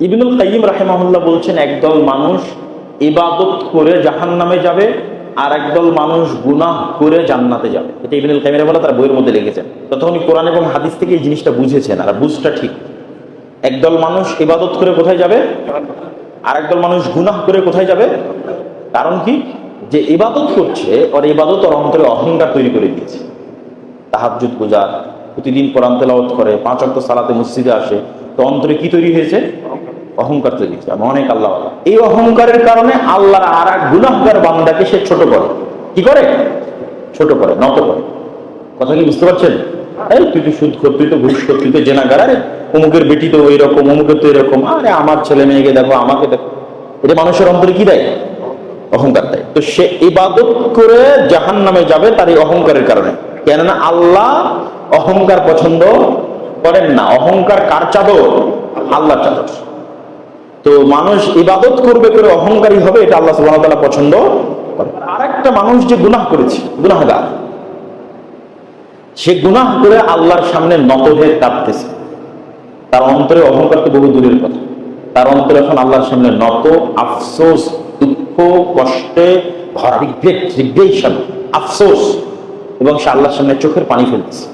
ইবনুল কাইম রাহেমাহুল্লাহ বলছেন, একদল মানুষ ইবাদত করে জাহান নামে যাবে আর একদল মানুষ গুনাহ করে জান্নাতে যাবে। এটা ইবনুল কাইমের বলা তার বইয়ের মধ্যে লিখেছেন। ততক্ষণ কোরআন এবং হাদিস থেকে এই জিনিসটা বুঝেছেন, আর বুঝটা ঠিক। একদল মানুষ ইবাদত করে কোথায় যাবে? আর একদল মানুষ গুনাহ করে কোথায় যাবে? কারণ কি? যে ইবাদত করছে, ওর ইবাদত ওর অন্তরে অহংকার তৈরি করে দিয়েছে। তাহাজুদ গুজার, প্রতিদিন কোরআন তেলাওয়াত করে, পাঁচ অক্ট সালাতে মসজিদে আসে। তো অন্তরে কি তৈরি হয়েছে? অহংকার তৈরি হয়েছে আমি অনেক আল্লাহ এই অহংকারের কারণে আল্লাহর আর এক গুনাহগার বান্দাকে সে ছোট করে। কি করে? ছোট করে, নত করে। কথা কি বুঝতে পারছেন? এই তুই তো সুদ কর তুই তো, ঘুষ কর তুই তো, জেনাগার। আরে, অমুকের বেটি তো ওই রকম অমুকের তো এরকম। আরে, আমার ছেলে মেয়েকে দেখো, আমাকে দেখো। এটা মানুষের অন্তরে কি দেয়? অহংকার দেয়। তো সে ইবাদত করে জাহান নামে যাবে তার এই অহংকারের কারণে। কেননা আল্লাহ অহংকার পছন্দ করেন না। অহংকার কার চাদর? আল্লাহ চাদর। তো মানুষ ইবাদত করবে করে অহংকারী হবে, এটা আল্লাহ তাআলা পছন্দ করে। আর একটা মানুষ যে গুনাহ করেছে, গুনাহগার, সে গুনাহ করে আল্লাহর সামনে নত হয়ে কাঁদতেছে তার অন্তরে অহংকার তো বহু দূরের কথা। তার অন্তরে এখন আল্লাহর সামনে নত, আফসোস, দুঃখ, কষ্টে ভরা রিগ্রেট রিগ্রেশন আফসোস। এবং সে আল্লাহর সামনে চোখের পানি ফেলতেছে।